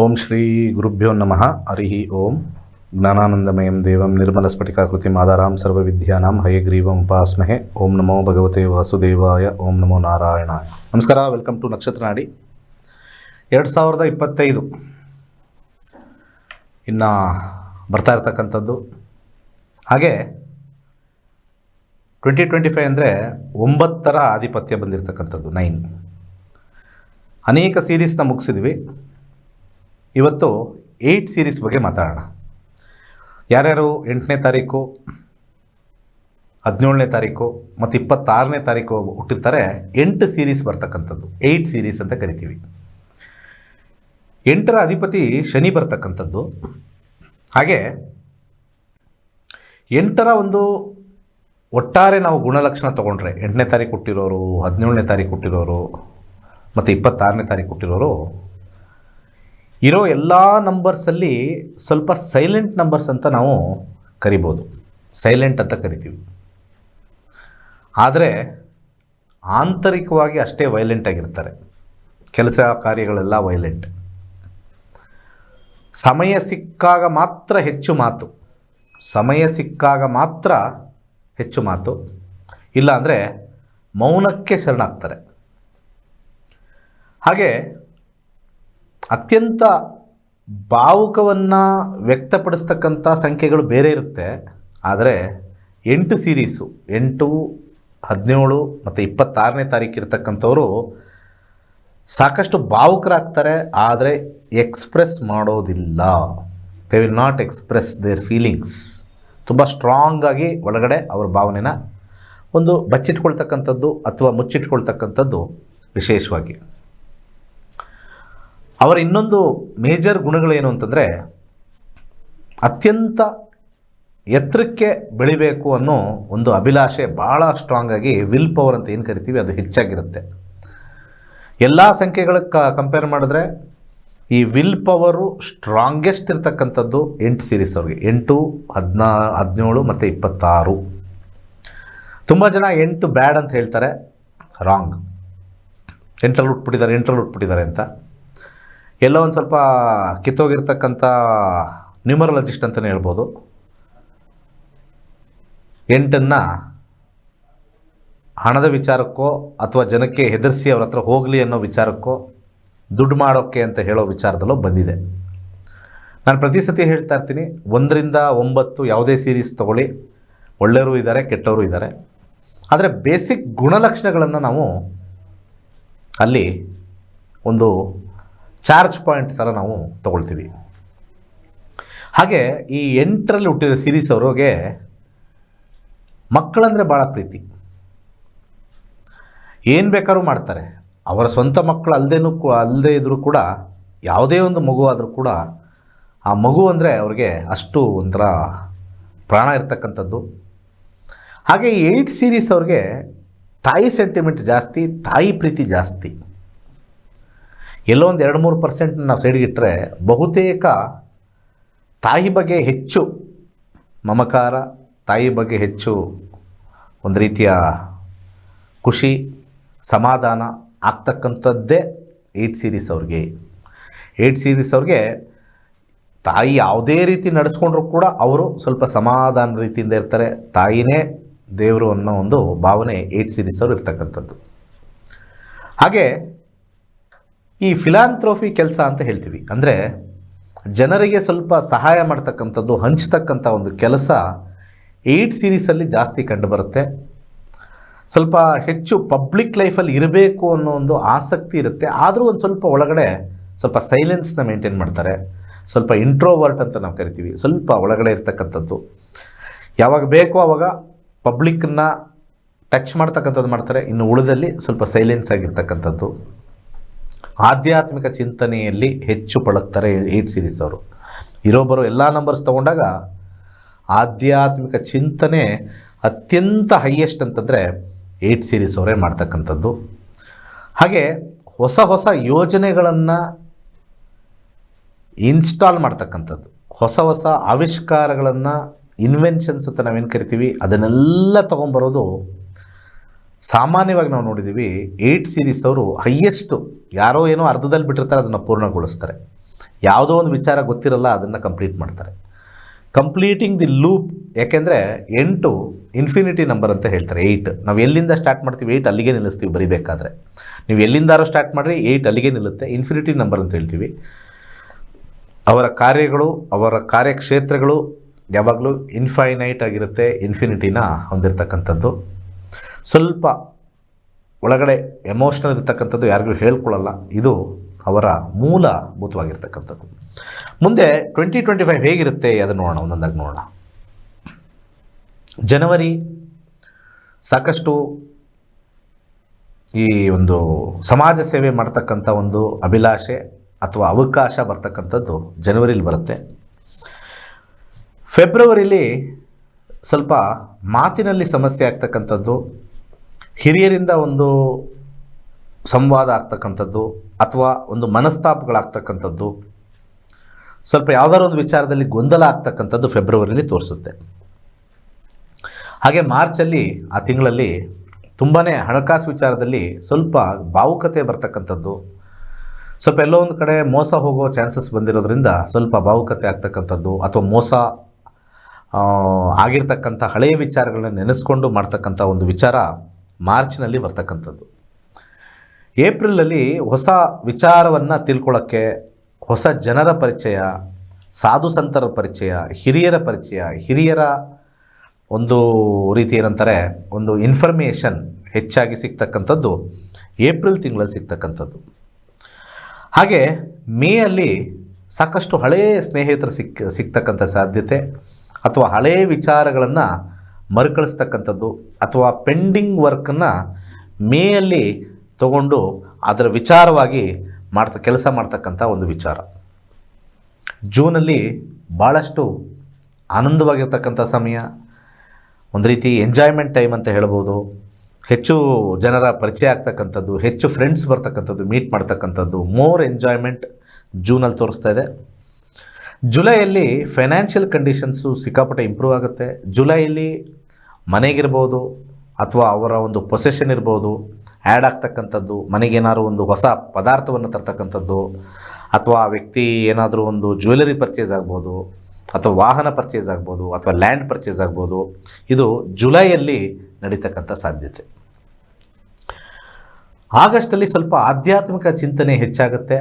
ಓಂ ಶ್ರೀ ಗುರುಭ್ಯೋ ನಮಃ. ಹರಿ ಓಂ. ಜ್ಞಾನಾನಂದಮಯಂ ದೇವಂ ನಿರ್ಮಲಸ್ಫಟಿಕಾಕೃತಿ ಮಾದಾರಾಂ ಸರ್ವವಿದ್ಯಾನಾಂ ಹಯಗ್ರೀವಂ ಉಪಾಸ್ಮಹೆ. ಓಂ ನಮೋ ಭಗವತೆ ವಾಸುದೇವಾಯ. ಓಂ ನಮೋ ನಾರಾಯಣಾಯ. ನಮಸ್ಕಾರ, ವೆಲ್ಕಮ್ ಟು ನಕ್ಷತ್ರ ನಾಡಿ. ಎರಡು ಸಾವಿರದ ಇಪ್ಪತ್ತೈದು. ಇನ್ನು ಬರ್ತಾ ಇರ್ತಕ್ಕಂಥದ್ದು. ಹಾಗೆ ಟ್ವೆಂಟಿ ಟ್ವೆಂಟಿ ಫೈವ್ ಅಂದರೆ ಒಂಬತ್ತರ ಆಧಿಪತ್ಯ ಬಂದಿರತಕ್ಕಂಥದ್ದು, ನೈನ್. ಅನೇಕ ಸೀರೀಸ್ನ ಮುಗಿಸಿದ್ವಿ. ಇವತ್ತು ಏಯ್ಟ್ ಸೀರೀಸ್ ಬಗ್ಗೆ ಮಾತಾಡೋಣ. ಯಾರ್ಯಾರು ಎಂಟನೇ ತಾರೀಕು, ಹದಿನೇಳನೇ ತಾರೀಕು ಮತ್ತು ಇಪ್ಪತ್ತಾರನೇ ತಾರೀಕು ಹುಟ್ಟಿರ್ತಾರೆ, ಎಂಟು ಸೀರೀಸ್ ಬರ್ತಕ್ಕಂಥದ್ದು ಏಯ್ಟ್ ಸೀರೀಸ್ ಅಂತ ಕರಿತೀವಿ. ಎಂಟರ ಅಧಿಪತಿ ಶನಿ ಬರ್ತಕ್ಕಂಥದ್ದು. ಹಾಗೆ ಎಂಟರ ಒಂದು ಒಟ್ಟಾರೆ ನಾವು ಗುಣಲಕ್ಷಣ ತೊಗೊಂಡ್ರೆ, ಎಂಟನೇ ತಾರೀಕು ಹುಟ್ಟಿರೋರು, ಹದಿನೇಳನೇ ತಾರೀಕು ಹುಟ್ಟಿರೋರು, ಮತ್ತು ಇಪ್ಪತ್ತಾರನೇ ತಾರೀಕು ಹುಟ್ಟಿರೋರು ಇರೋ ಎಲ್ಲ ನಂಬರ್ಸಲ್ಲಿ ಸ್ವಲ್ಪ ಸೈಲೆಂಟ್ ನಂಬರ್ಸ್ ಅಂತ ನಾವು ಕರಿಬೋದು. ಸೈಲೆಂಟ್ ಅಂತ ಕರಿತೀವಿ. ಆದರೆ ಆಂತರಿಕವಾಗಿ ಅಷ್ಟೇ ವೈಲೆಂಟ್ ಆಗಿರ್ತಾರೆ. ಕೆಲಸ ಕಾರ್ಯಗಳೆಲ್ಲ ವೈಲೆಂಟ್ ಸಮಯ ಸಿಕ್ಕಾಗ ಮಾತ್ರ ಹೆಚ್ಚು ಮಾತು. ಸಮಯ ಸಿಕ್ಕಾಗ ಮಾತ್ರ ಹೆಚ್ಚು ಮಾತು. ಇಲ್ಲಾಂದರೆ ಮೌನಕ್ಕೆ ಶರಣಾಗ್ತಾರೆ. ಹಾಗೆ ಅತ್ಯಂತ ಭಾವುಕವನ್ನು ವ್ಯಕ್ತಪಡಿಸ್ತಕ್ಕಂಥ ಸಂಖ್ಯೆಗಳು ಬೇರೆ ಇರುತ್ತೆ. ಆದರೆ ಎಂಟು ಸೀರೀಸು ಎಂಟು, ಹದಿನೇಳು ಮತ್ತು ಇಪ್ಪತ್ತಾರನೇ ತಾರೀಕು ಇರ್ತಕ್ಕಂಥವರು ಸಾಕಷ್ಟು ಭಾವುಕರಾಗ್ತಾರೆ, ಆದರೆ ಎಕ್ಸ್ಪ್ರೆಸ್ ಮಾಡೋದಿಲ್ಲ. They will not express their feelings ತುಂಬ ಸ್ಟ್ರಾಂಗಾಗಿ ಒಳಗಡೆ ಅವ್ರ ಭಾವನೆನ ಒಂದು ಬಚ್ಚಿಟ್ಕೊಳ್ತಕ್ಕಂಥದ್ದು ಅಥವಾ ಮುಚ್ಚಿಟ್ಕೊಳ್ತಕ್ಕಂಥದ್ದು ವಿಶೇಷವಾಗಿ. ಅವರ ಇನ್ನೊಂದು ಮೇಜರ್ ಗುಣಗಳೇನು ಅಂತಂದರೆ ಅತ್ಯಂತ ಎತ್ತರಕ್ಕೆ ಬೆಳಿಬೇಕು ಅನ್ನೋ ಒಂದು ಅಭಿಲಾಷೆ ಭಾಳ ಸ್ಟ್ರಾಂಗಾಗಿ ವಿಲ್ ಪವರ್ ಅಂತ ಏನು ಕರಿತೀವಿ, ಅದು ಹೆಚ್ಚಾಗಿರುತ್ತೆ. ಎಲ್ಲ ಸಂಖ್ಯೆಗಳ ಕಂಪೇರ್ ಮಾಡಿದ್ರೆ ಈ ವಿಲ್ ಪವರು ಸ್ಟ್ರಾಂಗೆಸ್ಟ್ ಇರ್ತಕ್ಕಂಥದ್ದು ಎಂಟು ಸೀರೀಸ್ ಅವ್ರಿಗೆ. ಎಂಟು, ಹದಿನಾ, ಹದಿನೇಳು ಮತ್ತು ಇಪ್ಪತ್ತಾರು. ತುಂಬ ಜನ ಎಂಟು ಬ್ಯಾಡ್ ಅಂತ ಹೇಳ್ತಾರೆ ರಾಂಗ್ ಎಂಟರಲ್ಲಿ ಉಟ್ಬಿಟ್ಟಿದ್ದಾರೆ ಎಂಟರಲ್ಲಿ ಉಟ್ಬಿಟ್ಟಿದ್ದಾರೆ ಅಂತ. ಎಲ್ಲೋ ಒಂದು ಸ್ವಲ್ಪ ಕಿತ್ತೋಗಿರ್ತಕ್ಕಂಥ ನ್ಯೂಮರಾಲಜಿಸ್ಟ್ ಅಂತಲೇ ಹೇಳ್ಬೋದು. ಎಂಟನ್ನು ಹಣದ ವಿಚಾರಕ್ಕೋ ಅಥವಾ ಜನಕ್ಕೆ ಹೆದರಿಸಿ ಅವ್ರ ಹತ್ರ ಹೋಗಲಿ ಅನ್ನೋ ವಿಚಾರಕ್ಕೋ ದುಡ್ಡು ಮಾಡೋಕ್ಕೆ ಅಂತ ಹೇಳೋ ವಿಚಾರದಲ್ಲೋ ಬಂದಿದೆ. ನಾನು ಪ್ರತಿ ಸತಿ ಹೇಳ್ತಾ ಇರ್ತೀನಿ, ಒಂದರಿಂದ ಒಂಬತ್ತು ಯಾವುದೇ ಸೀರೀಸ್ ತೊಗೊಳ್ಳಿ, ಒಳ್ಳೆಯವರು ಇದ್ದಾರೆ ಕೆಟ್ಟವರು ಇದ್ದಾರೆ ಆದರೆ ಬೇಸಿಕ್ ಗುಣಲಕ್ಷಣಗಳನ್ನು ನಾವು ಅಲ್ಲಿ ಒಂದು ಚಾರ್ಜ್ ಪಾಯಿಂಟ್ ಥರ ನಾವು ತಗೊಳ್ತೀವಿ. ಹಾಗೆ ಈ ಎಂಟರಲ್ಲಿ ಹುಟ್ಟಿರೋ ಸೀರೀಸ್ ಅವ್ರಿಗೆ ಮಕ್ಕಳಂದರೆ ಭಾಳ ಪ್ರೀತಿ. ಏನು ಬೇಕಾದ್ರೂ ಮಾಡ್ತಾರೆ. ಅವರ ಸ್ವಂತ ಮಕ್ಕಳು ಅಲ್ಲದೇನೂ ಅಲ್ಲದೇ ಇದ್ದರೂ ಕೂಡ ಯಾವುದೇ ಒಂದು ಮಗು ಆದರೂ ಕೂಡ ಆ ಮಗು ಅಂದರೆ ಅವ್ರಿಗೆ ಅಷ್ಟು ಒಂಥರ ಪ್ರಾಣ ಇರ್ತಕ್ಕಂಥದ್ದು. ಹಾಗೆ ಈ ಏಯ್ಟ್ ಸೀರೀಸ್ ಅವ್ರಿಗೆ ತಾಯಿ ಸೆಂಟಿಮೆಂಟ್ ಜಾಸ್ತಿ, ತಾಯಿ ಪ್ರೀತಿ ಜಾಸ್ತಿ. ಎಲ್ಲೋ ಒಂದು ಎರಡು ಮೂರು ಪರ್ಸೆಂಟ್ ನಾವು ಸೈಡ್ಗಿಟ್ಟರೆ ಬಹುತೇಕ ತಾಯಿ ಬಗ್ಗೆ ಹೆಚ್ಚು ಮಮಕಾರ, ತಾಯಿ ಬಗ್ಗೆ ಹೆಚ್ಚು ಒಂದು ರೀತಿಯ ಖುಷಿ, ಸಮಾಧಾನ ಆಗ್ತಕ್ಕಂಥದ್ದೇ ಏಯ್ಟ್ ಸೀರೀಸ್ ಅವ್ರಿಗೆ. ಏಯ್ಟ್ ಸೀರೀಸ್ ಅವ್ರಿಗೆ ತಾಯಿ ಯಾವುದೇ ರೀತಿ ನಡೆಸ್ಕೊಂಡ್ರೂ ಕೂಡ ಅವರು ಸ್ವಲ್ಪ ಸಮಾಧಾನ ರೀತಿಯಿಂದ ಇರ್ತಾರೆ. ತಾಯಿನೇ ದೇವರು ಅನ್ನೋ ಒಂದು ಭಾವನೆ ಏಯ್ಟ್ ಸೀರೀಸ್ ಅವ್ರು ಇರ್ತಕ್ಕಂಥದ್ದು. ಹಾಗೆ ಈ ಫಿಲಾಂಥ್ರೋಫಿ ಕೆಲಸ ಅಂತ ಹೇಳ್ತೀವಿ. ಅಂದರೆ ಜನರಿಗೆ ಸ್ವಲ್ಪ ಸಹಾಯ ಮಾಡ್ತಕ್ಕಂಥದ್ದು, ಹಂಚ್ತಕ್ಕಂಥ ಒಂದು ಕೆಲಸ ಏಯ್ಟ್ ಸೀರೀಸಲ್ಲಿ ಜಾಸ್ತಿ ಕಂಡುಬರುತ್ತೆ ಸ್ವಲ್ಪ ಹೆಚ್ಚು ಪಬ್ಲಿಕ್ ಲೈಫಲ್ಲಿ ಇರಬೇಕು ಅನ್ನೋ ಒಂದು ಆಸಕ್ತಿ ಇರುತ್ತೆ. ಆದರೂ ಒಂದು ಸ್ವಲ್ಪ ಒಳಗಡೆ ಸ್ವಲ್ಪ ಸೈಲೆನ್ಸ್ನ ಮೇಂಟೈನ್ ಮಾಡ್ತಾರೆ. ಸ್ವಲ್ಪ ಇಂಟ್ರೋವರ್ಟ್ ಅಂತ ನಾವು ಕರಿತೀವಿ. ಸ್ವಲ್ಪ ಒಳಗಡೆ ಇರ್ತಕ್ಕಂಥದ್ದು. ಯಾವಾಗ ಬೇಕೋ ಆವಾಗ ಪಬ್ಲಿಕ್ಕನ್ನ ಟಚ್ ಮಾಡ್ತಕ್ಕಂಥದ್ದು ಮಾಡ್ತಾರೆ. ಇನ್ನು ಉಳಿದಲ್ಲಿ ಸ್ವಲ್ಪ ಸೈಲೆನ್ಸ್ ಆಗಿರ್ತಕ್ಕಂಥದ್ದು. ಆಧ್ಯಾತ್ಮಿಕ ಚಿಂತನೆಯಲ್ಲಿ ಹೆಚ್ಚು ಪಳಗ್ತಾರೆ ಏಟ್ ಸೀರೀಸ್ ಅವರು. ಇರೋ ಬರೋ ಎಲ್ಲ ನಂಬರ್ಸ್ ತೊಗೊಂಡಾಗ ಆಧ್ಯಾತ್ಮಿಕ ಚಿಂತನೆ ಅತ್ಯಂತ ಹೈಯೆಸ್ಟ್ ಅಂತಂದರೆ ಏಟ್ ಸೀರೀಸ್ ಅವರೇ ಮಾಡ್ತಕ್ಕಂಥದ್ದು. ಹಾಗೆ ಹೊಸ ಹೊಸ ಯೋಜನೆಗಳನ್ನು ಇನ್ಸ್ಟಾಲ್ ಮಾಡ್ತಕ್ಕಂಥದ್ದು. ಹೊಸ ಹೊಸ ಆವಿಷ್ಕಾರಗಳನ್ನು ಇನ್ವೆನ್ಷನ್ಸ್ ಅಂತ ನಾವೇನು ಕರಿತೀವಿ, ಅದನ್ನೆಲ್ಲ ತೊಗೊಂಬರೋದು ಸಾಮಾನ್ಯವಾಗಿ ನಾವು ನೋಡಿದ್ದೀವಿ ಏಯ್ಟ್ ಸೀರೀಸ್ ಅವರು ಹೈಯೆಸ್ಟು ಯಾರೋ ಏನೋ ಅರ್ಧದಲ್ಲಿ ಬಿಟ್ಟಿರ್ತಾರೆ, ಅದನ್ನು ಪೂರ್ಣಗೊಳಿಸ್ತಾರೆ. ಯಾವುದೋ ಒಂದು ವಿಚಾರ ಗೊತ್ತಿರಲ್ಲ, ಅದನ್ನು ಕಂಪ್ಲೀಟ್ ಮಾಡ್ತಾರೆ. ಕಂಪ್ಲೀಟಿಂಗ್ ದಿ ಲೂಪ್ ಯಾಕೆಂದರೆ ಎಂಟು ಇನ್ಫಿನಿಟಿ ನಂಬರ್ ಅಂತ ಹೇಳ್ತಾರೆ ಏಯ್ಟ್ ನಾವು ಎಲ್ಲಿಂದ ಸ್ಟಾರ್ಟ್ ಮಾಡ್ತೀವಿ ಏಯ್ಟ್ ಅಲ್ಲಿಗೆ ನಿಲ್ಲಿಸ್ತೀವಿ ಬರೀಬೇಕಾದ್ರೆ. ನೀವು ಎಲ್ಲಿಂದಾರೋ ಸ್ಟಾರ್ಟ್ ಮಾಡಿರಿ ಏಯ್ಟ್ ಅಲ್ಲಿಗೆ ನಿಲ್ಲುತ್ತೆ ಇನ್ಫಿನಿಟಿ ನಂಬರ್ ಅಂತ ಹೇಳ್ತೀವಿ. ಅವರ ಕಾರ್ಯಗಳು, ಅವರ ಕಾರ್ಯಕ್ಷೇತ್ರಗಳು ಯಾವಾಗಲೂ ಇನ್ಫೈನೈಟ್ ಆಗಿರುತ್ತೆ ಇನ್ಫಿನಿಟಿನ ಹೊಂದಿರತಕ್ಕಂಥದ್ದು. ಸ್ವಲ್ಪ ಒಳಗಡೆ ಎಮೋಷ್ನಲ್ ಇರ್ತಕ್ಕಂಥದ್ದು ಯಾರಿಗೂ ಹೇಳ್ಕೊಳ್ಳಲ್ಲ. ಇದು ಅವರ ಮೂಲಭೂತವಾಗಿರ್ತಕ್ಕಂಥದ್ದು ಮುಂದೆ ಟ್ವೆಂಟಿ ಟ್ವೆಂಟಿ ಫೈವ್ ಹೇಗಿರುತ್ತೆ ಅದನ್ನು ನೋಡೋಣ, ಒಂದೊಂದಾಗಿ ನೋಡೋಣ. ಜನವರಿ ಸಾಕಷ್ಟು ಈ ಒಂದು ಸಮಾಜ ಸೇವೆ ಮಾಡ್ತಕ್ಕಂಥ ಒಂದು ಅಭಿಲಾಷೆ ಅಥವಾ ಅವಕಾಶ ಬರ್ತಕ್ಕಂಥದ್ದು ಜನವರಿಲಿ ಬರುತ್ತೆ. ಫೆಬ್ರವರಿಲಿ ಸ್ವಲ್ಪ ಮಾತಿನಲ್ಲಿ ಸಮಸ್ಯೆ ಆಗ್ತಕ್ಕಂಥದ್ದು ಹಿರಿಯರಿಂದ ಒಂದು ಸಂವಾದ ಆಗ್ತಕ್ಕಂಥದ್ದು ಅಥವಾ ಒಂದು ಮನಸ್ತಾಪಗಳಾಗ್ತಕ್ಕಂಥದ್ದು, ಸ್ವಲ್ಪ ಯಾವುದಾದ್ರು ಒಂದು ವಿಚಾರದಲ್ಲಿ ಗೊಂದಲ ಆಗ್ತಕ್ಕಂಥದ್ದು ಫೆಬ್ರವರಿಯಲ್ಲಿ ತೋರಿಸುತ್ತೆ. ಹಾಗೆ ಮಾರ್ಚಲ್ಲಿ, ಆ ತಿಂಗಳಲ್ಲಿ ತುಂಬಾ ಹಣಕಾಸು ವಿಚಾರದಲ್ಲಿ ಸ್ವಲ್ಪ ಭಾವುಕತೆ ಬರ್ತಕ್ಕಂಥದ್ದು. ಸ್ವಲ್ಪ ಎಲ್ಲೋ ಒಂದು ಕಡೆ ಮೋಸ ಹೋಗೋ ಚಾನ್ಸಸ್ ಬಂದಿರೋದ್ರಿಂದ ಸ್ವಲ್ಪ ಭಾವುಕತೆ ಆಗ್ತಕ್ಕಂಥದ್ದು ಅಥವಾ ಮೋಸ ಆಗಿರ್ತಕ್ಕಂಥ ಹಳೆಯ ವಿಚಾರಗಳನ್ನ ನೆನೆಸ್ಕೊಂಡು ಮಾಡ್ತಕ್ಕಂಥ ಒಂದು ವಿಚಾರ ಮಾರ್ಚ್ನಲ್ಲಿ ಬರ್ತಕ್ಕಂಥದ್ದು. ಏಪ್ರಿಲಲ್ಲಿ ಹೊಸ ವಿಚಾರವನ್ನು ತಿಳ್ಕೊಳ್ಳೋಕ್ಕೆ ಹೊಸ ಜನರ ಪರಿಚಯ, ಸಾಧು ಸಂತರ ಪರಿಚಯ, ಹಿರಿಯರ ಪರಿಚಯ, ಹಿರಿಯರ ಒಂದು ರೀತಿ ಏನಂತಾರೆ, ಒಂದು ಇನ್ಫಾರ್ಮೇಷನ್ ಹೆಚ್ಚಾಗಿ ಸಿಗ್ತಕ್ಕಂಥದ್ದು ಏಪ್ರಿಲ್ ತಿಂಗಳಲ್ಲಿ ಸಿಗ್ತಕ್ಕಂಥದ್ದು. ಹಾಗೆ ಮೇಯಲ್ಲಿ ಸಾಕಷ್ಟು ಹಳೆಯ ಸ್ನೇಹಿತರು ಸಿಕ್, ಸಿಗ್ತಕ್ಕಂಥ ಸಾಧ್ಯತೆ ಅಥವಾ ಹಳೆಯ ವಿಚಾರಗಳನ್ನು ಮರುಕಳಿಸ್ತಕ್ಕಂಥದ್ದು ಅಥವಾ ಪೆಂಡಿಂಗ್ ವರ್ಕನ್ನು ಮೇಯಲ್ಲಿ ತಗೊಂಡು ಅದರ ವಿಚಾರವಾಗಿ ಮಾಡ್ತಾ, ಕೆಲಸ ಮಾಡ್ತಕ್ಕಂಥ ಒಂದು ವಿಚಾರ. ಜೂನಲ್ಲಿ ಭಾಳಷ್ಟು ಆನಂದವಾಗಿರ್ತಕ್ಕಂಥ ಸಮಯ, ಒಂದು ರೀತಿ ಎಂಜಾಯ್ಮೆಂಟ್ ಟೈಮ್ ಅಂತ ಹೇಳ್ಬೋದು. ಹೆಚ್ಚು ಜನರ ಪರಿಚಯ ಆಗ್ತಕ್ಕಂಥದ್ದು, ಹೆಚ್ಚು ಫ್ರೆಂಡ್ಸ್ ಬರ್ತಕ್ಕಂಥದ್ದು ಮೀಟ್ ಮಾಡ್ತಕ್ಕಂಥದ್ದು ಮೋರ್ ಎಂಜಾಯ್ಮೆಂಟ್ ಜೂನಲ್ಲಿ ತೋರಿಸ್ತಾ ಇದೆ. ಜುಲೈಯಲ್ಲಿ ಫೈನಾನ್ಷಿಯಲ್ ಕಂಡೀಷನ್ಸು ಸಿಕ್ಕಾಪಟ್ಟೆ ಇಂಪ್ರೂವ್ ಆಗುತ್ತೆ. ಜುಲೈಯಲ್ಲಿ ಮನೆಗಿರ್ಬೋದು ಅಥವಾ ಅವರ ಒಂದು ಪೊಸೆಷನ್ ಇರ್ಬೋದು ಆ್ಯಡ್ ಆಗ್ತಕ್ಕಂಥದ್ದು, ಮನೆಗೇನಾದ್ರು ಒಂದು ಹೊಸ ಪದಾರ್ಥವನ್ನು ತರ್ತಕ್ಕಂಥದ್ದು, ಅಥವಾ ಆ ವ್ಯಕ್ತಿ ಏನಾದರೂ ಒಂದು ಜ್ಯುವೆಲರಿ ಪರ್ಚೇಸ್ ಆಗ್ಬೋದು, ಅಥವಾ ವಾಹನ ಪರ್ಚೇಸ್ ಆಗ್ಬೋದು, ಅಥವಾ ಲ್ಯಾಂಡ್ ಪರ್ಚೇಸ್ ಆಗ್ಬೋದು, ಇದು ಜುಲೈಯಲ್ಲಿ ನಡೀತಕ್ಕಂಥ ಸಾಧ್ಯತೆ. ಆಗಸ್ಟಲ್ಲಿ ಸ್ವಲ್ಪ ಆಧ್ಯಾತ್ಮಿಕ ಚಿಂತನೆ ಹೆಚ್ಚಾಗುತ್ತೆ.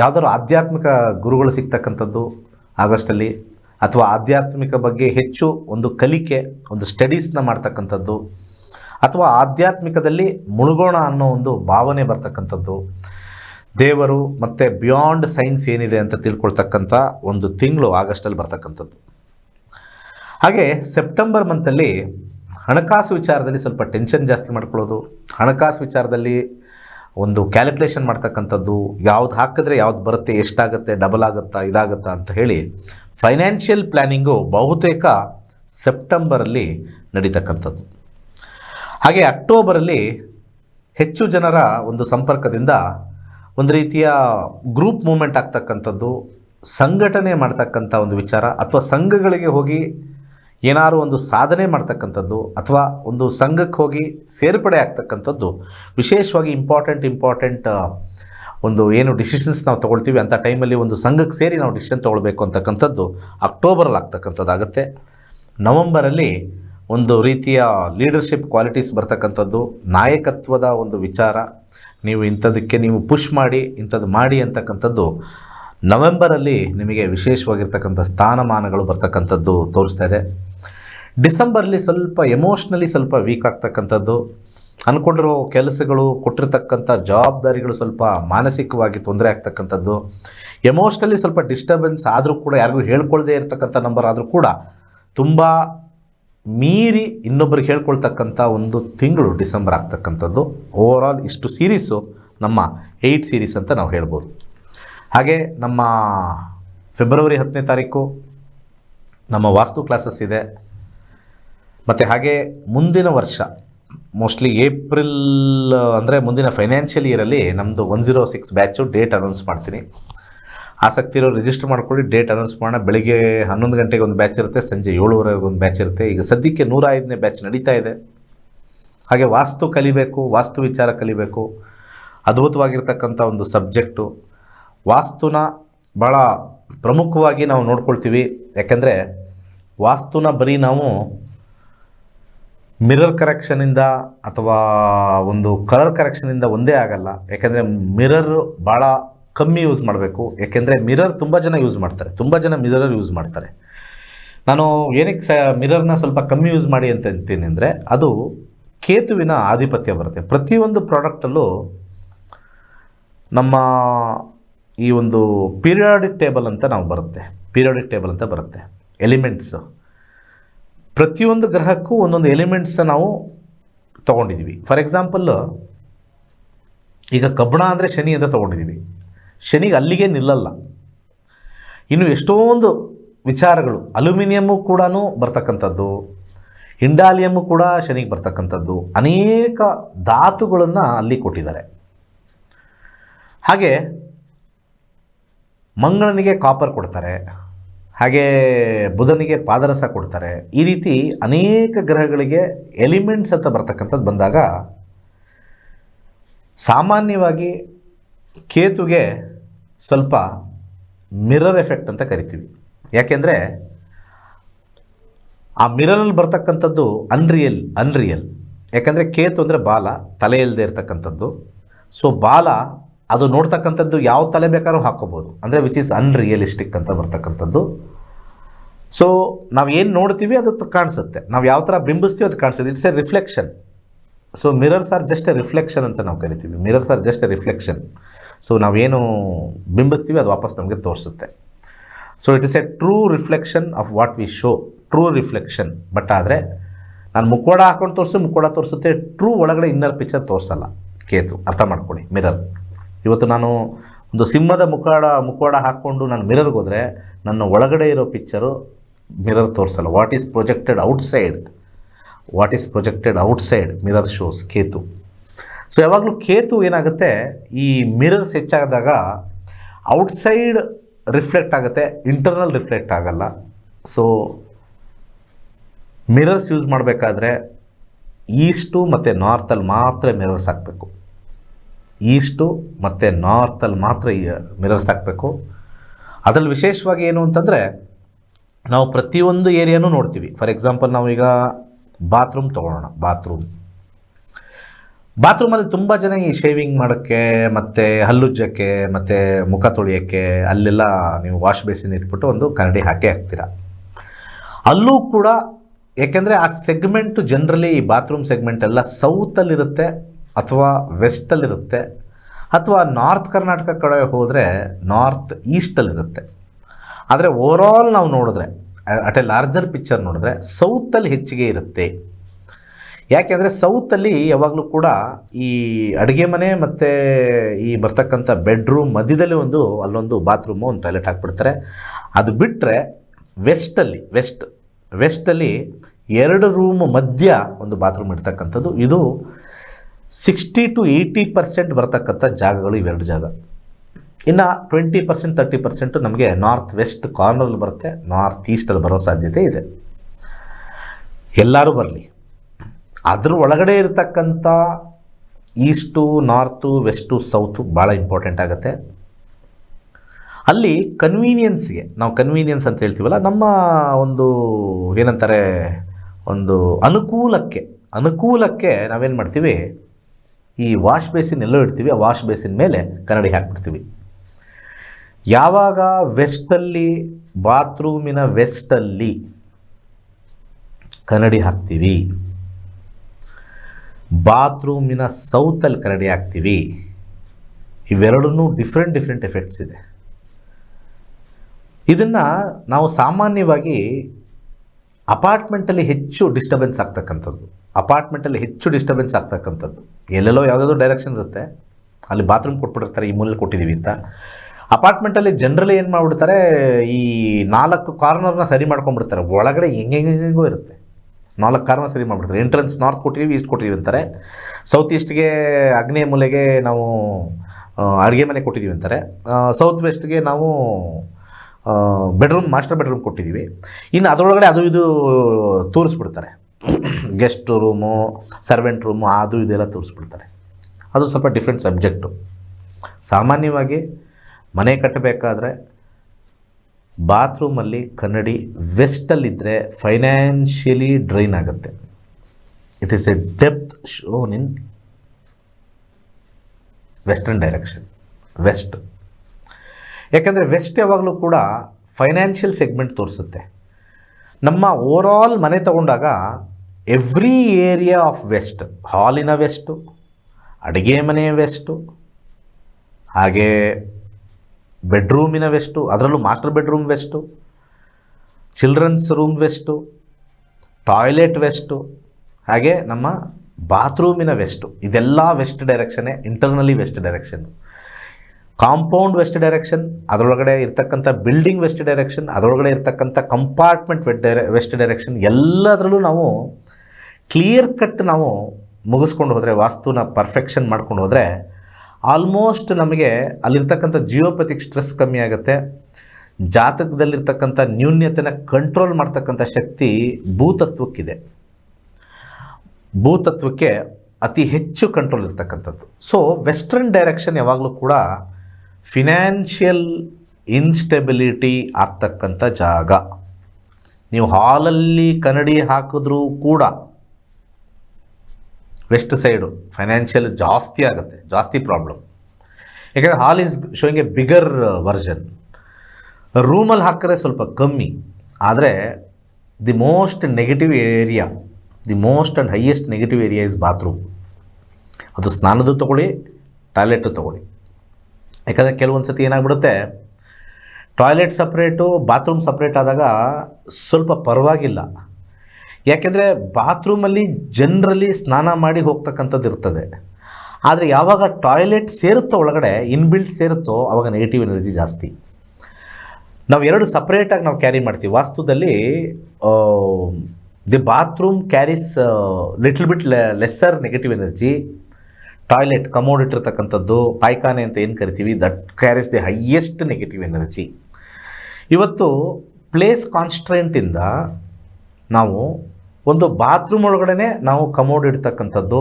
ಯಾವುದಾದ್ರು ಆಧ್ಯಾತ್ಮಿಕ ಗುರುಗಳು ಸಿಗ್ತಕ್ಕಂಥದ್ದು ಆಗಸ್ಟಲ್ಲಿ ಅಥವಾ ಆಧ್ಯಾತ್ಮಿಕ ಬಗ್ಗೆ ಹೆಚ್ಚು ಒಂದು ಕಲಿಕೆ, ಒಂದು ಸ್ಟಡೀಸ್ನ ಮಾಡ್ತಕ್ಕಂಥದ್ದು ಅಥವಾ ಆಧ್ಯಾತ್ಮಿಕದಲ್ಲಿ ಮುಳುಗೋಣ ಅನ್ನೋ ಒಂದು ಭಾವನೆ ಬರ್ತಕ್ಕಂಥದ್ದು. ದೇವರು ಮತ್ತು ಬಿಯಾಂಡ್ ಸೈನ್ಸ್ ಏನಿದೆ ಅಂತ ತಿಳ್ಕೊಳ್ತಕ್ಕಂಥ ಒಂದು ತಿಂಗಳು ಆಗಸ್ಟಲ್ಲಿ ಬರ್ತಕ್ಕಂಥದ್ದು. ಹಾಗೆ ಸೆಪ್ಟೆಂಬರ್ ಮಂತಲ್ಲಿ ಹಣಕಾಸು ವಿಚಾರದಲ್ಲಿ ಸ್ವಲ್ಪ ಟೆನ್ಷನ್ ಜಾಸ್ತಿ ಮಾಡ್ಕೊಳ್ಳೋದು. ಹಣಕಾಸು ವಿಚಾರದಲ್ಲಿ ಒಂದು ಕ್ಯಾಲ್ಕುಲೇಷನ್ ಮಾಡ್ತಕ್ಕಂಥದ್ದು, ಯಾವ್ದು ಹಾಕಿದ್ರೆ ಯಾವ್ದು ಬರುತ್ತೆ, ಎಷ್ಟಾಗುತ್ತೆ ಡಬಲ್ ಆಗುತ್ತಾ, ಇದಾಗುತ್ತಾ ಅಂತ ಹೇಳಿ ಫೈನಾನ್ಷಿಯಲ್ ಪ್ಲ್ಯಾನಿಂಗು ಬಹುತೇಕ ಸೆಪ್ಟೆಂಬರಲ್ಲಿ ನಡೀತಕ್ಕಂಥದ್ದು. ಹಾಗೆ ಅಕ್ಟೋಬರಲ್ಲಿ ಹೆಚ್ಚು ಜನರ ಒಂದು ಸಂಪರ್ಕದಿಂದ ಒಂದು ರೀತಿಯ ಗ್ರೂಪ್ ಮೂಮೆಂಟ್ ಆಗ್ತಕ್ಕಂಥದ್ದು, ಸಂಘಟನೆ ಮಾಡ್ತಕ್ಕಂಥ ಒಂದು ವಿಚಾರ, ಅಥವಾ ಸಂಘಗಳಿಗೆ ಹೋಗಿ ಏನಾದ್ರು ಒಂದು ಸಾಧನೆ ಮಾಡ್ತಕ್ಕಂಥದ್ದು ಅಥವಾ ಒಂದು ಸಂಘಕ್ಕೆ ಹೋಗಿ ಸೇರ್ಪಡೆ ಆಗ್ತಕ್ಕಂಥದ್ದು ವಿಶೇಷವಾಗಿ ಇಂಪಾರ್ಟೆಂಟ್ ಇಂಪಾರ್ಟೆಂಟ್ ಒಂದು ಏನು ಡಿಸಿಷನ್ಸ್ ನಾವು ತೊಗೊಳ್ತೀವಿ ಅಂಥ ಟೈಮಲ್ಲಿ ಒಂದು ಸಂಘಕ್ಕೆ ಸೇರಿ ನಾವು ಡಿಸಿಷನ್ ತೊಗೊಳ್ಬೇಕು ಅಂತಕ್ಕಂಥದ್ದು ಅಕ್ಟೋಬರಲ್ಲಿ ಆಗ್ತಕ್ಕಂಥದ್ದಾಗುತ್ತೆ. ನವಂಬರಲ್ಲಿ ಒಂದು ರೀತಿಯ ಲೀಡರ್ಶಿಪ್ ಕ್ವಾಲಿಟೀಸ್ ಬರ್ತಕ್ಕಂಥದ್ದು, ನಾಯಕತ್ವದ ಒಂದು ವಿಚಾರ. ನೀವು ಇಂಥದಕ್ಕೆ ನೀವು ಪುಷ್ ಮಾಡಿ, ಇಂಥದ್ದು ಮಾಡಿ ಅಂತಕ್ಕಂಥದ್ದು ನವೆಂಬರಲ್ಲಿ ನಿಮಗೆ ವಿಶೇಷವಾಗಿರ್ತಕ್ಕಂಥ ಸ್ಥಾನಮಾನಗಳು ಬರ್ತಕ್ಕಂಥದ್ದು ತೋರಿಸ್ತಾ ಇದೆ. ಡಿಸೆಂಬರಲ್ಲಿ ಸ್ವಲ್ಪ ಎಮೋಷ್ನಲಿ ಸ್ವಲ್ಪ ವೀಕ್ ಆಗ್ತಕ್ಕಂಥದ್ದು. ಅಂದ್ಕೊಂಡಿರೋ ಕೆಲಸಗಳು, ಕೊಟ್ಟಿರ್ತಕ್ಕಂಥ ಜವಾಬ್ದಾರಿಗಳು ಸ್ವಲ್ಪ ಮಾನಸಿಕವಾಗಿ ತೊಂದರೆ ಆಗ್ತಕ್ಕಂಥದ್ದು. ಎಮೋಷ್ನಲಿ ಸ್ವಲ್ಪ ಡಿಸ್ಟರ್ಬೆನ್ಸ್ ಆದರೂ ಕೂಡ, ಯಾರಿಗೂ ಹೇಳ್ಕೊಳ್ಳದೇ ಇರತಕ್ಕಂಥ ನಂಬರ್ ಆದರೂ ಕೂಡ, ತುಂಬ ಮೀರಿ ಇನ್ನೊಬ್ಬರಿಗೆ ಹೇಳ್ಕೊಳ್ತಕ್ಕಂಥ ಒಂದು ತಿಂಗಳು ಡಿಸೆಂಬರ್ ಆಗ್ತಕ್ಕಂಥದ್ದು. ಓವರಾಲ್ ಇಷ್ಟು ಸೀರೀಸು, ನಮ್ಮ ಏಯ್ಟ್ ಸೀರೀಸ್ ಅಂತ ನಾವು ಹೇಳ್ಬೋದು. ಹಾಗೆ ನಮ್ಮ ಫೆಬ್ರವರಿ ಹತ್ತನೇ ತಾರೀಕು, ನಮ್ಮ ವಾಸ್ತು ಕ್ಲಾಸಸ್ ಇದೆ. ಮತ್ತು ಹಾಗೆ ಮುಂದಿನ ವರ್ಷ ಮೋಸ್ಟ್ಲಿ ಏಪ್ರಿಲ್ ಅಂದರೆ ಮುಂದಿನ ಫೈನಾನ್ಷಿಯಲ್ ಇಯರಲ್ಲಿ ನಮ್ಮದು one zero six batch date announce ಮಾಡ್ತೀನಿ. ಆಸಕ್ತಿ ಇರೋ ರಿಜಿಸ್ಟರ್ ಮಾಡ್ಕೊಳ್ಳಿ ಡೇಟ್ ಅನೌನ್ಸ್ ಮಾಡೋಣ. ಬೆಳಿಗ್ಗೆ ಹನ್ನೊಂದು ಗಂಟೆಗೆ ಒಂದು ಬ್ಯಾಚ್ ಇರುತ್ತೆ, ಸಂಜೆ ಏಳುವರೆಗೆ ಒಂದು ಬ್ಯಾಚ್ ಇರುತ್ತೆ. ಈಗ ಸದ್ಯಕ್ಕೆ ನೂರ ಐದನೇ ಬ್ಯಾಚ್ ನಡೀತಾ ಇದೆ. ಹಾಗೆ ವಾಸ್ತು ಕಲಿಬೇಕು, ವಾಸ್ತು ವಿಚಾರ ಕಲಿಬೇಕು. ಅದ್ಭುತವಾಗಿರ್ತಕ್ಕಂಥ ಒಂದು ಸಬ್ಜೆಕ್ಟು ವಾಸ್ತುನ ಭಾಳ ಪ್ರಮುಖವಾಗಿ ನಾವು ನೋಡ್ಕೊಳ್ತೀವಿ. ಯಾಕೆಂದರೆ ವಾಸ್ತುನ ಬರೀ ನಾವು ಮಿರರ್ ಕರೆಕ್ಷನಿಂದ ಅಥವಾ ಒಂದು ಕಲರ್ ಕರೆಕ್ಷನಿಂದ ಒಂದೇ ಆಗಲ್ಲ. ಯಾಕೆಂದರೆ ಮಿರರ್ ಭಾಳ ಕಮ್ಮಿ ಯೂಸ್ ಮಾಡಬೇಕು. ಯಾಕೆಂದರೆ ಮಿರರ್ ತುಂಬ ಜನ ಯೂಸ್ ಮಾಡ್ತಾರೆ. ತುಂಬ ಜನ ಮಿರರ್ ಯೂಸ್ ಮಾಡ್ತಾರೆ. ನಾನು ಏನಕ್ಕೆ ಸ ಮಿರರ್ನ ಸ್ವಲ್ಪ ಕಮ್ಮಿ ಯೂಸ್ ಮಾಡಿ ಅಂತ ಅಂತೀನಿ ಅಂದರೆ, ಅದು ಕೇತುವಿನ ಆಧಿಪತ್ಯ ಬರುತ್ತೆ. ಪ್ರತಿಯೊಂದು ಪ್ರಾಡಕ್ಟಲ್ಲೂ ನಮ್ಮ ಈ ಒಂದು ಪೀರಿಯಾಡಿಕ್ ಟೇಬಲ್ ಅಂತ ನಾವು ಬರುತ್ತೆ. ಪೀರಿಯಾಡಿಕ್ ಟೇಬಲ್ ಅಂತ ಬರುತ್ತೆ. ಎಲಿಮೆಂಟ್ಸು ಪ್ರತಿಯೊಂದು ಗ್ರಹಕ್ಕೂ ಒಂದೊಂದು ಎಲಿಮೆಂಟ್ಸ್ ನಾವು ತೊಗೊಂಡಿದ್ದೀವಿ. ಫಾರ್ ಎಕ್ಸಾಂಪಲ್ ಈಗ ಕಬ್ಬಣ ಅಂದರೆ ಶನಿ ಅಂತ ತೊಗೊಂಡಿದ್ದೀವಿ. ಶನಿಗೆ ಅಲ್ಲಿಗೆ ನಿಲ್ಲಲ್ಲ. ಇನ್ನು ಎಷ್ಟೊಂದು ವಿಚಾರಗಳು, ಅಲ್ಯೂಮಿನಿಯಮ್ಮು ಕೂಡ ಬರ್ತಕ್ಕಂಥದ್ದು ಇಂಡಾಲಿಯಮ್ಮು ಕೂಡ ಶನಿಗೆ ಬರ್ತಕ್ಕಂಥದ್ದು, ಅನೇಕ ಧಾತುಗಳನ್ನು ಅಲ್ಲಿ ಕೊಟ್ಟಿದ್ದಾರೆ. ಹಾಗೆ ಮಂಗಳನಿಗೆ ಕಾಪರ್ ಕೊಡ್ತಾರೆ. ಹಾಗೆ ಬುಧನಿಗೆ ಪಾದರಸ ಕೊಡ್ತಾರೆ. ಈ ರೀತಿ ಅನೇಕ ಗ್ರಹಗಳಿಗೆ ಎಲಿಮೆಂಟ್ಸ್ ಅಂತ ಬರ್ತಕ್ಕಂಥದ್ದು ಬಂದಾಗ ಸಾಮಾನ್ಯವಾಗಿ ಕೇತುಗೆ ಸ್ವಲ್ಪ ಮಿರರ್ ಎಫೆಕ್ಟ್ ಅಂತ ಕರಿತೀವಿ. ಯಾಕೆಂದರೆ ಆ ಮಿರರಲ್ಲಿ ಬರ್ತಕ್ಕಂಥದ್ದು ಅನ್ರಿಯಲ್ ಅನ್ರಿಯಲ್ ಯಾಕಂದರೆ ಕೇತು ಅಂದರೆ ಬಾಲ, ತಲೆ ಇಲ್ಲದೆ ಇರ್ತಕ್ಕಂಥದ್ದು. ಸೊ ಬಾಲ ಅದು ನೋಡ್ತಕ್ಕಂಥದ್ದು ಯಾವ ತಲೆ ಬೇಕಾದ್ರೂ ಹಾಕೋಬೋದು. ಅಂದರೆ ವಿಚ್ ಈಸ್ ಅನ್ರಿಯಲಿಸ್ಟಿಕ್ ಅಂತ ಬರ್ತಕ್ಕಂಥದ್ದು. ಸೊ ನಾವು ಏನು ನೋಡ್ತೀವಿ ಅದು ಕಾಣಿಸುತ್ತೆ. ನಾವು ಯಾವ ಥರ ಬಿಂಬಿಸ್ತೀವಿ ಅದು ಕಾಣಿಸುತ್ತೆ. It's a reflection so mirrors are just a reflection ಅಂತ ನಾವು ಕರಿತೀವಿ. Mirrors are just a reflection so ನಾವೇನು ಬಿಂಬಿಸ್ತೀವಿ ಅದು ವಾಪಸ್ ನಮಗೆ ತೋರಿಸುತ್ತೆ. So it is a true reflection of what we show true reflection but ಆದರೆ, ನಾನು ಮುಕ್ಕೋಡ ಹಾಕೊಂಡು ತೋರಿಸಿ ಮುಕ್ಕೋಡ ತೋರಿಸುತ್ತೆ. ಟ್ರೂ ಒಳಗಡೆ ಇನ್ನರ್ ಪಿಕ್ಚರ್ ತೋರಿಸಲ್ಲ. ಕೇತು, ಅರ್ಥ ಮಾಡ್ಕೊಳ್ಳಿ. ಮಿರರ್ ಇವತ್ತು ನಾನು ಒಂದು ಸಿಂಹದ ಮುಖಾಡ ಮುಖವಾಡ ಹಾಕ್ಕೊಂಡು ನಾನು ಮಿರರ್ಗೆ ಹೋದರೆ ನನ್ನ ಒಳಗಡೆ ಇರೋ picture mirror ತೋರಿಸಲ್ಲ. What is projected outside what is projected outside mirror shows Ketu. So ಯಾವಾಗಲೂ ಕೇತು ಏನಾಗುತ್ತೆ? ಈ ಮಿರರ್ಸ್ ಹೆಚ್ಚಾದಾಗ ಔಟ್ಸೈಡ್ ರಿಫ್ಲೆಕ್ಟ್ ಆಗುತ್ತೆ ಇಂಟರ್ನಲ್ ರಿಫ್ಲೆಕ್ಟ್ ಆಗಲ್ಲ. ಸೊ ಮಿರರ್ಸ್ ಯೂಸ್ ಮಾಡಬೇಕಾದ್ರೆ ಈಸ್ಟು ಮತ್ತು ನಾರ್ತಲ್ಲಿ ಮಾತ್ರ ಮಿರರ್ಸ್ ಹಾಕಬೇಕು. ಈಸ್ಟು ಮತ್ತು ನಾರ್ತಲ್ಲಿ ಮಾತ್ರ ಮಿರರ್ಸ್ ಹಾಕಬೇಕು. ಅದರಲ್ಲಿ ವಿಶೇಷವಾಗಿ ಏನು ಅಂತಂದರೆ, ನಾವು ಪ್ರತಿಯೊಂದು ಏರಿಯಾನೂ ನೋಡ್ತೀವಿ. ಫಾರ್ ಎಕ್ಸಾಂಪಲ್, ನಾವೀಗ ಬಾತ್ರೂಮ್ ತೊಗೊಳ್ಳೋಣ. ಬಾತ್ರೂಮ್. ಬಾತ್ರೂಮಲ್ಲಿ ತುಂಬ ಜನ ಈ ಶೇವಿಂಗ್ ಮಾಡೋಕ್ಕೆ, ಮತ್ತು ಹಲ್ಲುಜ್ಜಕ್ಕೆ ಮತ್ತು ಮುಖ ತೊಳೆಯೋಕ್ಕೆ, ಅಲ್ಲೆಲ್ಲ ನೀವು ವಾಶ್ ಬೇಸಿನ್ ಇಟ್ಬಿಟ್ಟು ಒಂದು ಕನ್ನಡಿ ಹಾಕೇ ಹಾಕ್ತೀರ. ಅಲ್ಲೂ ಕೂಡ ಏಕೆಂದರೆ ಆ ಸೆಗ್ಮೆಂಟು ಜನರಲಿ ಈ ಬಾತ್ರೂಮ್ ಸೆಗ್ಮೆಂಟ್ ಎಲ್ಲ ಸೌತಲ್ಲಿರುತ್ತೆ ಅಥವಾ ವೆಸ್ಟಲ್ಲಿರುತ್ತೆ, ಅಥವಾ ನಾರ್ತ್ ಕರ್ನಾಟಕ ಕಡೆ ಹೋದರೆ ನಾರ್ತ್ ಈಸ್ಟಲ್ಲಿರುತ್ತೆ. ಆದರೆ ಓವರಾಲ್ ನಾವು ನೋಡಿದ್ರೆ ಅಟ್ ಎ ಲಾರ್ಜರ್ ಪಿಕ್ಚರ್ ನೋಡಿದ್ರೆ ಸೌತಲ್ಲಿ ಹೆಚ್ಚಿಗೆ ಇರುತ್ತೆ. ಯಾಕೆಂದರೆ ಸೌತಲ್ಲಿ ಯಾವಾಗಲೂ ಕೂಡ ಈ ಅಡುಗೆ ಮನೆ ಮತ್ತು ಈ ಬರ್ತಕ್ಕಂಥ ಬೆಡ್ರೂಮ್ ಮಧ್ಯದಲ್ಲಿ ಒಂದು, ಅಲ್ಲೊಂದು ಬಾತ್ರೂಮು ಒಂದು ಟಾಯ್ಲೆಟ್ ಹಾಕ್ಬಿಡ್ತಾರೆ. ಅದು ಬಿಟ್ಟರೆ ವೆಸ್ಟಲ್ಲಿ ವೆಸ್ಟ್ ವೆಸ್ಟಲ್ಲಿ ಎರಡು ರೂಮ್ ಮಧ್ಯ ಒಂದು ಬಾತ್ರೂಮ್ ಇರ್ತಕ್ಕಂಥದ್ದು. ಇದು ಸಿಕ್ಸ್ಟಿ ಟು ಏಯ್ಟಿ ಪರ್ಸೆಂಟ್ ಬರ್ತಕ್ಕಂಥ ಜಾಗಗಳು ಇವೆರಡು ಜಾಗ. ಇನ್ನು ಟ್ವೆಂಟಿ ಪರ್ಸೆಂಟ್, ತರ್ಟಿ ಪರ್ಸೆಂಟು ನಮಗೆ ನಾರ್ತ್ ವೆಸ್ಟ್ ಕಾರ್ನರಲ್ಲಿ ಬರುತ್ತೆ, ನಾರ್ತ್ ಈಸ್ಟಲ್ಲಿ ಬರೋ ಸಾಧ್ಯತೆ ಇದೆ. ಎಲ್ಲರೂ ಬರಲಿ. ಅದ್ರ ಒಳಗಡೆ ಇರತಕ್ಕಂಥ ಈಸ್ಟು, ನಾರ್ತು, ವೆಸ್ಟು, ಸೌತು ಭಾಳ ಇಂಪಾರ್ಟೆಂಟ್ ಆಗುತ್ತೆ. ಅಲ್ಲಿ ಕನ್ವೀನಿಯನ್ಸ್ಗೆ, ನಾವು ಕನ್ವೀನಿಯನ್ಸ್ ಅಂತ ಹೇಳ್ತೀವಲ್ಲ, ನಮ್ಮ ಒಂದು ಏನಂತಾರೆ, ಒಂದು ಅನುಕೂಲಕ್ಕೆ ಅನುಕೂಲಕ್ಕೆ ನಾವೇನು ಮಾಡ್ತೀವಿ ಈ ವಾಶ್ ಬೇಸಿನ್ ಎಲ್ಲೋ ಇಡ್ತೀವಿ, ಆ ವಾಶ್ ಬೇಸಿನ್ ಮೇಲೆ ಕನ್ನಡಿ ಹಾಕ್ಬಿಡ್ತೀವಿ. ಯಾವಾಗ ವೆಸ್ಟಲ್ಲಿ, ಬಾತ್ರೂಮಿನ ವೆಸ್ಟಲ್ಲಿ ಕನ್ನಡಿ ಹಾಕ್ತೀವಿ, ಬಾತ್ರೂಮಿನ ಸೌತಲ್ಲಿ ಕನ್ನಡಿ ಹಾಕ್ತೀವಿ ಇವೆರಡೂ ಡಿಫ್ರೆಂಟ್ ಡಿಫ್ರೆಂಟ್ ಎಫೆಕ್ಟ್ಸ್ ಇದೆ. ಇದನ್ನು ನಾವು ಸಾಮಾನ್ಯವಾಗಿ ಅಪಾರ್ಟ್ಮೆಂಟಲ್ಲಿ ಹೆಚ್ಚು ಡಿಸ್ಟರ್ಬೆನ್ಸ್ ಆಗ್ತಕ್ಕಂಥದ್ದು. ಅಪಾರ್ಟ್ಮೆಂಟಲ್ಲಿ ಹೆಚ್ಚು ಡಿಸ್ಟರ್ಬೆನ್ಸ್ ಆಗ್ತಕ್ಕಂಥದ್ದು. ಎಲ್ಲೆಲ್ಲೋ ಯಾವುದಾದ್ರು ಡೈರೆಕ್ಷನ್ ಇರುತ್ತೆ. ಅಲ್ಲಿ ಬಾತ್ರೂಮ್ ಕೊಟ್ಬಿಟ್ಟಿರ್ತಾರೆ, ಈ ಮೂಲೆಯಲ್ಲಿ ಕೊಟ್ಟಿದ್ದೀವಿ ಅಂತ. ಅಪಾರ್ಟ್ಮೆಂಟಲ್ಲಿ ಜನರಲಿ ಏನು ಮಾಡಿಬಿಡ್ತಾರೆ, ಈ ನಾಲ್ಕು ಕಾರ್ನರ್ನ ಸರಿ ಮಾಡ್ಕೊಂಡ್ಬಿಡ್ತಾರೆ. ಒಳಗಡೆ ಹೆಂಗೆ ಹೆಂಗೆಂಗೋ ಇರುತ್ತೆ. ನಾಲ್ಕು ಕಾರ್ನ ಸರಿ ಮಾಡಿಬಿಡ್ತಾರೆ. ಎಂಟ್ರೆನ್ಸ್ ನಾರ್ತ್ ಕೊಟ್ಟಿದ್ದೀವಿ ಈಸ್ಟ್ ಕೊಟ್ಟಿದ್ದೀವಿ ಅಂತಾರೆ. ಸೌತ್ ಈಸ್ಟ್ಗೆ ಅಗ್ನಿಯ ಮೂಲೆಗೆ ನಾವು ಅಡುಗೆ ಮನೆ ಕೊಟ್ಟಿದ್ದೀವಿ ಅಂತಾರೆ. ಸೌತ್ ವೆಸ್ಟ್ಗೆ ನಾವು ಬೆಡ್ರೂಮ್ ಮಾಸ್ಟರ್ ಬೆಡ್ರೂಮ್ ಕೊಟ್ಟಿದ್ದೀವಿ. ಇನ್ನು ಅದರೊಳಗಡೆ ಅದು ಇದು ತೋರಿಸ್ಬಿಡ್ತಾರೆ. ಗೆಸ್ಟ್ ರೂಮು ಸರ್ವೆಂಟ್ ರೂಮು ಅದು ಇದೆಲ್ಲ ತೋರಿಸ್ಬಿಡ್ತಾರೆ. ಅದು ಸ್ವಲ್ಪ ಡಿಫ್ರೆಂಟ್ ಸಬ್ಜೆಕ್ಟು ಸಾಮಾನ್ಯವಾಗಿ ಮನೆ ಕಟ್ಟಬೇಕಾದ್ರೆ ಬಾತ್ರೂಮಲ್ಲಿ ಕನ್ನಡಿ ವೆಸ್ಟಲ್ಲಿದ್ದರೆ ಫೈನಾನ್ಷಿಯಲಿ ಡ್ರೈನ್ ಆಗುತ್ತೆ. It is a depth shown in western direction west ಯಾಕಂದರೆ ವೆಸ್ಟ್ ಯಾವಾಗಲೂ ಕೂಡ ಫೈನಾನ್ಷಿಯಲ್ ಸೆಗ್ಮೆಂಟ್ ತೋರಿಸುತ್ತೆ. ನಮ್ಮ ಓವರಾಲ್ ಮನೆ ತಗೊಂಡಾಗ ಎವ್ರಿ ಏರಿಯಾ ಆಫ್ ವೆಸ್ಟ್ ಹಾಲಿನ ವೆಸ್ಟು ಅಡುಗೆ ಮನೆಯ ವೆಸ್ಟು ಹಾಗೆ ಬೆಡ್ರೂಮಿನ ವೆಸ್ಟು ಅದರಲ್ಲೂ master bedroom west children's room west toilet west ಹಾಗೆ ನಮ್ಮ ಬಾತ್ರೂಮಿನ ವೆಸ್ಟು ಇದೆಲ್ಲ west ಡೈರೆಕ್ಷನೇ internally west direction compound west direction, ಅದರೊಳಗಡೆ ಇರ್ತಕ್ಕಂಥ ಬಿಲ್ಡಿಂಗ್ ವೆಸ್ಟ್ ಡೈರೆಕ್ಷನ್, ಅದರೊಳಗಡೆ ಇರ್ತಕ್ಕಂಥ ಕಂಪಾರ್ಟ್ಮೆಂಟ್ ವೆಟ್ ಡೈರೆ, ವೆಸ್ಟ್ ಡೈರೆಕ್ಷನ್, ಎಲ್ಲದರಲ್ಲೂ ನಾವು ಕ್ಲಿಯರ್ ಕಟ್ ನಾವು ಮುಗಿಸ್ಕೊಂಡು ಹೋದರೆ, ವಾಸ್ತುನ ಪರ್ಫೆಕ್ಷನ್ ಮಾಡ್ಕೊಂಡು ಹೋದರೆ, ಆಲ್ಮೋಸ್ಟ್ ನಮಗೆ ಅಲ್ಲಿರ್ತಕ್ಕಂಥ ಜಿಯೋಪತಿಕ್ ಸ್ಟ್ರೆಸ್ ಕಮ್ಮಿ ಆಗುತ್ತೆ. ಜಾತಕದಲ್ಲಿರ್ತಕ್ಕಂಥ ನ್ಯೂನ್ಯತೆನ ಕಂಟ್ರೋಲ್ ಮಾಡ್ತಕ್ಕಂಥ ಶಕ್ತಿ ಭೂತತ್ವಕ್ಕಿದೆ. ಭೂತತ್ವಕ್ಕೆ ಅತಿ ಹೆಚ್ಚು ಕಂಟ್ರೋಲ್ ಇರ್ತಕ್ಕಂಥದ್ದು. ಸೊ, ವೆಸ್ಟರ್ನ್ ಡೈರೆಕ್ಷನ್ ಯಾವಾಗಲೂ ಕೂಡ ಫಿನಾನ್ಷಿಯಲ್ ಇನ್ಸ್ಟೆಬಿಲಿಟಿ ಆಗ್ತಕ್ಕಂಥ ಜಾಗ. ನೀವು ಹಾಲಲ್ಲಿ ಕನ್ನಡಿ ಹಾಕಿದ್ರೂ ಕೂಡ ವೆಸ್ಟ್ ಸೈಡು ಫೈನಾನ್ಷಿಯಲ್ ಜಾಸ್ತಿ ಆಗುತ್ತೆ, ಜಾಸ್ತಿ ಪ್ರಾಬ್ಲಮ್ ಯಾಕೆಂದರೆ hall is showing a bigger version ರೂಮಲ್ಲಿ ಹಾಕಿದ್ರೆ ಸ್ವಲ್ಪ ಕಮ್ಮಿ, ಆದರೆ the most negative area the most and highest negative area is bathroom ಅದು ಸ್ನಾನದ್ದು ತೊಗೊಳ್ಳಿ ಟಾಯ್ಲೆಟು ತೊಗೊಳ್ಳಿ. ಯಾಕಂದರೆ ಕೆಲವೊಂದು ಸತಿ ಏನಾಗ್ಬಿಡುತ್ತೆ ಟಾಯ್ಲೆಟ್ ಸಪ್ರೇಟು ಬಾತ್ರೂಮ್ ಸಪ್ರೇಟ್ ಆದಾಗ ಸ್ವಲ್ಪ ಪರವಾಗಿಲ್ಲ. ಯಾಕೆಂದರೆ ಬಾತ್ರೂಮಲ್ಲಿ ಜನರಲ್ಲಿ ಸ್ನಾನ ಮಾಡಿ ಹೋಗ್ತಕ್ಕಂಥದ್ದು ಇರ್ತದೆ. ಆದರೆ ಯಾವಾಗ ಟಾಯ್ಲೆಟ್ ಸೇರುತ್ತೋ ಒಳಗಡೆ ಇನ್ಬಿಲ್ಟ್ ಸೇರುತ್ತೋ ಆವಾಗ ನೆಗೆಟಿವ್ ಎನರ್ಜಿ ಜಾಸ್ತಿ. ನಾವು ಎರಡು ಸಪ್ರೇಟಾಗಿ ನಾವು ಕ್ಯಾರಿ ಮಾಡ್ತೀವಿ. ವಾಸ್ತುದಲ್ಲಿ the bathroom carries little bit lesser negative energy toilet commode ಇಟ್ಟಿರ್ತಕ್ಕಂಥದ್ದು ಪಾಯ್ಖಾನೆ ಅಂತ ಏನು ಕರಿತೀವಿ? That carries the highest negative energy ಇವತ್ತು ಪ್ಲೇಸ್ ಕಾನ್ಸ್ಟ್ರೆಂಟಿಂದ ನಾವು ಒಂದು ಬಾತ್ರೂಮ್ ಒಳಗಡೆ ನಾವು ಕಮೋಡ್ ಇಡ್ತಕ್ಕಂಥದ್ದು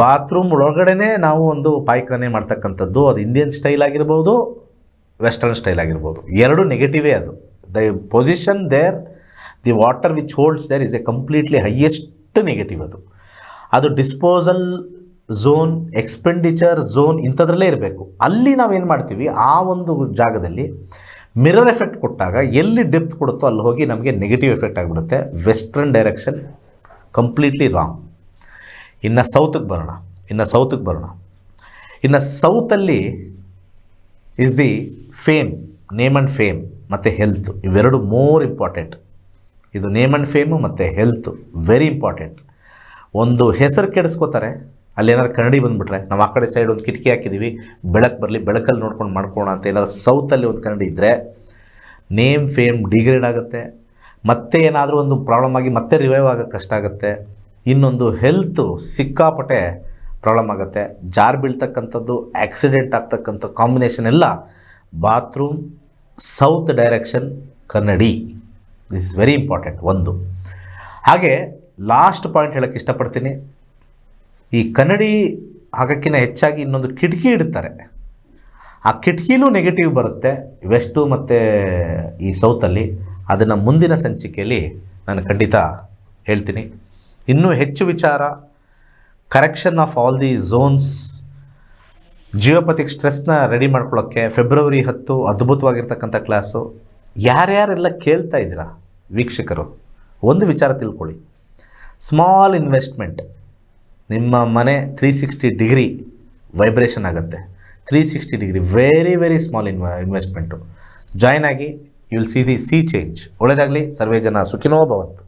ಬಾತ್ರೂಮ್ ಒಳಗಡೆ ನಾವು ಒಂದು ಪಾಯ್ಖಾನೆ ಮಾಡ್ತಕ್ಕಂಥದ್ದು, ಅದು ಇಂಡಿಯನ್ ಸ್ಟೈಲ್ ಆಗಿರ್ಬೋದು ವೆಸ್ಟರ್ನ್ ಸ್ಟೈಲ್ ಆಗಿರ್ಬೋದು. ಎರಡು ನೆಗೆಟಿವೇ ಅದು. The position there the water which holds there is a completely highest negative ಅದು. ಅದು ಡಿಸ್ಪೋಸಲ್ ಝೋನ್ ಎಕ್ಸ್ಪೆಂಡಿಚರ್ ಝೋನ್ ಇಂಥದ್ರಲ್ಲೇ ಇರಬೇಕು. ಅಲ್ಲಿ ನಾವೇನು ಮಾಡ್ತೀವಿ? ಆ ಒಂದು ಜಾಗದಲ್ಲಿ ಮಿರರ್ ಎಫೆಕ್ಟ್ ಕೊಟ್ಟಾಗ ಎಲ್ಲಿ ಡೆಪ್ತ್ ಕೊಡುತ್ತೋ ಅಲ್ಲಿ ಹೋಗಿ ನಮಗೆ ನೆಗೆಟಿವ್ ಎಫೆಕ್ಟ್ ಆಗಿಬಿಡುತ್ತೆ. ವೆಸ್ಟರ್ನ್ ಡೈರೆಕ್ಷನ್ ಕಂಪ್ಲೀಟ್ಲಿ ರಾಂಗ್ ಇನ್ನು ಸೌತಿಗೆ ಬರೋಣ. ಇನ್ನು ಸೌತಿಗೆ ಬರೋಣ. ಇನ್ನು ಸೌತಲ್ಲಿ is the fame name and fame ಮತ್ತು ಹೆಲ್ತ್ ಇವೆರಡು ಮೋರ್ ಇಂಪಾರ್ಟೆಂಟ್ ಇದು ನೇಮ್ ಆ್ಯಂಡ್ ಫೇಮು ಮತ್ತು ಹೆಲ್ತ್ ವೆರಿ ಇಂಪಾರ್ಟೆಂಟ್ ಒಂದು ಹೆಸರು ಕೆಡಿಸ್ಕೋತಾರೆ. ಅಲ್ಲಿ ಏನಾದ್ರು ಕನ್ನಡಿ ಬಂದುಬಿಟ್ರೆ, ನಾವು ಆ ಕಡೆ ಸೈಡ್ ಒಂದು ಕಿಟಕಿ ಹಾಕಿದ್ದೀವಿ ಬೆಳಕು ಬರಲಿ, ಬೆಳಕಲ್ಲಿ ನೋಡ್ಕೊಂಡು ಮಾಡ್ಕೋಣ ಅಂತ ಏನಾದ್ರು ಸೌತಲ್ಲಿ ಒಂದು ಕನ್ನಡಿ ಇದ್ದರೆ ನೇಮ್ ಫೇಮ್ ಡಿಗ್ರೇಡ್ ಆಗುತ್ತೆ. ಮತ್ತೆ ಏನಾದರೂ ಒಂದು ಪ್ರಾಬ್ಲಮ್ ಆಗಿ ಮತ್ತೆ ರಿವೈವ್ ಆಗೋಕ್ಕೆ ಕಷ್ಟ ಆಗುತ್ತೆ. ಇನ್ನೊಂದು ಹೆಲ್ತು ಸಿಕ್ಕಾಪಟ್ಟೆ ಪ್ರಾಬ್ಲಮ್ ಆಗುತ್ತೆ. ಜಾರ್ ಬೀಳ್ತಕ್ಕಂಥದ್ದು ಆಕ್ಸಿಡೆಂಟ್ ಆಗ್ತಕ್ಕಂಥ ಕಾಂಬಿನೇಷನ್ ಎಲ್ಲ ಬಾತ್ರೂಮ್ ಸೌತ್ ಡೈರೆಕ್ಷನ್ ಕನ್ನಡಿ. ದಿಸ್ ಇಸ್ ವೆರಿ ಇಂಪಾರ್ಟೆಂಟ್ ಒಂದು. ಹಾಗೆ ಲಾಸ್ಟ್ ಪಾಯಿಂಟ್ ಹೇಳೋಕ್ಕೆ ಇಷ್ಟಪಡ್ತೀನಿ. ಈ ಕನ್ನಡಿ ಹಾಕೋಕ್ಕಿಂತ ಹೆಚ್ಚಾಗಿ ಇನ್ನೊಂದು ಕಿಟಕಿ ಇಡ್ತಾರೆ. ಆ ಕಿಟಕಿಲೂ ನೆಗೆಟಿವ್ ಬರುತ್ತೆ. ವೆಸ್ಟು ಮತ್ತು ಈ ಸೌತಲ್ಲಿ ಅದನ್ನು ಮುಂದಿನ ಸಂಚಿಕೆಯಲ್ಲಿ ನಾನು ಖಂಡಿತ ಹೇಳ್ತೀನಿ. ಇನ್ನೂ ಹೆಚ್ಚು ವಿಚಾರ correction of all the zones geopathic ಸ್ಟ್ರೆಸ್ನ ready ಮಾಡ್ಕೊಳ್ಳೋಕ್ಕೆ ಫೆಬ್ರವರಿ ಹತ್ತು ಅದ್ಭುತವಾಗಿರ್ತಕ್ಕಂಥ ಕ್ಲಾಸು ಯಾರ್ಯಾರೆಲ್ಲ ಕೇಳ್ತಾ ಇದ್ದೀರಾ ವೀಕ್ಷಕರು? ಒಂದು ವಿಚಾರ ತಿಳ್ಕೊಳ್ಳಿ. ಸ್ಮಾಲ್ ಇನ್ವೆಸ್ಟ್ಮೆಂಟ್ ನಿಮ್ಮ ಮನೆ ತ್ರೀ ಸಿಕ್ಸ್ಟಿ ಡಿಗ್ರಿ ವೈಬ್ರೇಷನ್ ಆಗುತ್ತೆ. Three sixty degree very very small ಇನ್ವ investment join ಆಗಿ you will see the see change ಒಳ್ಳೆಯದಾಗಲಿ ಸರ್ವೇ ಜನ ಸುಖಿನೋ ಭವಂತು.